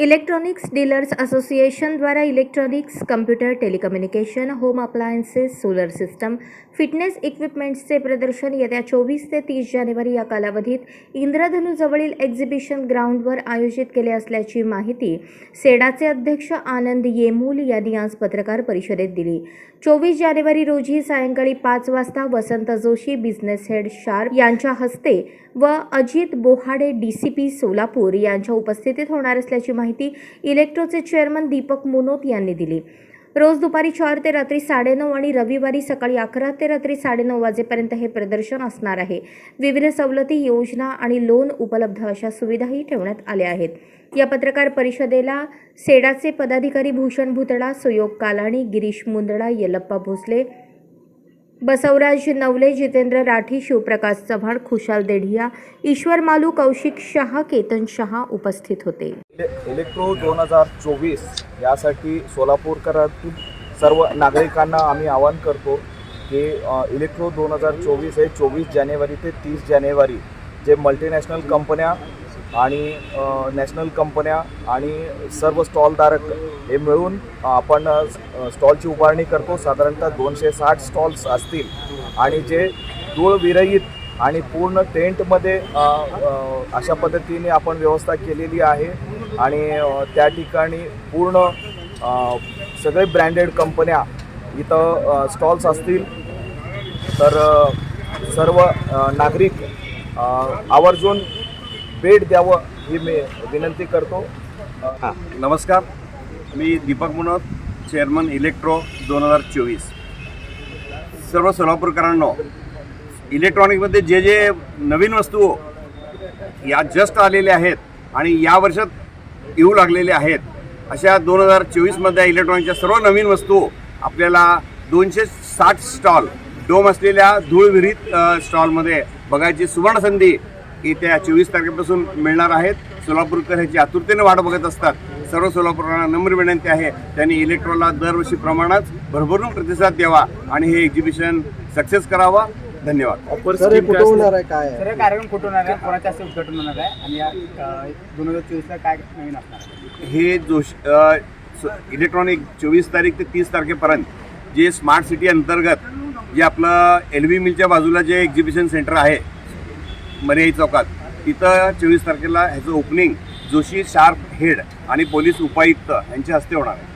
Electronics dealers असोसिएशनद्वारा electronics computer telecommunication home appliances solar system fitness इक्विपमेंट्सचे प्रदर्शन येत्या चोवीस ते तीस जानेवारी या कालावधीत इंद्रधनुजवळील एक्झिबिशन ग्राउंडवर आयोजित केले असल्याची माहिती सेडाचे अध्यक्ष आनंद येमूल यांनी आज पत्रकार परिषदेत दिली. चोवीस जानेवारी रोजी सायंकाळी पाच वाजता Vasant Joshi business head Sharp यांच्या हस्ते व Ajit Bohade D C P Solapur यांच्या उपस्थितीत होणार असल्याची माहिती इलेक्ट्रोचे चेअरमन दीपक मुनोत यांनी दिली. रोज दुपारी चार ते रात्री साडेनऊ आणि रविवारी सकाळी अकरा ते रात्री साडेनऊ वाजेपर्यंत हे प्रदर्शन असणार आहे. विविध सवलती योजना आणि लोन उपलब्ध अशा सुविधाही ठेवण्यात आल्या आहेत. या पत्रकार परिषदेला सेडाचे पदाधिकारी भूषण भुतडा सुयोग कालाणी गिरीश मुंदडा येलप्पा भोसले बसवराज नवले जितेंद्र राठी शिवप्रकाश चव्हाण खुशाल देढिया ईश्वर मालू कौशिक शहा केतन शहा उपस्थित होते. इले- इलेक्ट्रो दोन हजार चोवीस यासाठी सोलापूरकरातील सर्व नागरिकांना आम्ही आवाहन करतो की इलेक्ट्रो दोन हजार चोवीस हे चोवीस जानेवारी ते तीस जानेवारी जे मल्टीनॅशनल कंपन्या आणि नॅशनल कंपन्या आणि सर्व स्टॉलधारक हे मिळून आपण स्टॉलची उभारणी करतो. साधारणतः दोनशे साठ स्टॉल्स असतील. आणि जे धूळविरहित आणि पूर्ण टेंटमध्ये अशा पद्धतीने आपण व्यवस्था केलेली आहे. आणि त्या ठिकाणी पूर्ण सगळे ब्रँडेड कंपन्या इथं स्टॉल्स असतील. तर सर्व नागरिक आवर्जून भेट द्यावं ही मी विनंती करतो. हां नमस्कार. मी दीपक मुनोत चेअरमन इलेक्ट्रो दोन हजार चोवीस. सर्व सोलापूरकरांनो इलेक्ट्रॉनिकमध्ये जे जे नवीन वस्तू या जस्ट आलेल्या आहेत आणि या वर्षात येऊ लागलेल्या आहेत अशा दोन हजार चोवीसमध्ये इलेक्ट्रॉनिकच्या सर्व नवीन वस्तू आपल्याला दोनशे साठ स्टॉल डोम असलेल्या धूळविरहित स्टॉलमध्ये बघायची सुवर्णसंधी येत्या चोवीस तारखेपासून मिळणार आहेत. सोलापूरकर ह्याची आतुरतेने वाट बघत असतात. सर्व सोलापूरकरांना नम्र विनंती आहे. त्यांनी इलेक्ट्रॉला दरवर्षी प्रमाणात भरभरून प्रतिसाद द्यावा आणि हे एक्झिबिशन सक्सेस करावा. धन्यवाद. ऑफर सर हे स्कीम कुठं होणार आहे? काय आहे? सर्व कार्यक्रम कुठून होणार आहे? कोणाच्या हस्ते उद्घाटन होणार आहे? आणि या दोन हजार चोवीसला काय नवीन असणार हे जोश इलेक्ट्रॉनिक चोवीस तारीख ते तीस तारखेपर्यंत जे स्मार्ट सिटी अंतर्गत जे आपलं एल व्ही मिलच्या बाजूला जे एक्झिबिशन सेंटर आहे मर्याई चौकात. तिथं चोवीस तारखेला ह्याचं ओपनिंग जोशी शार्प हेड आणि पोलीस उपायुक्त यांच्या हस्ते होणार आहे.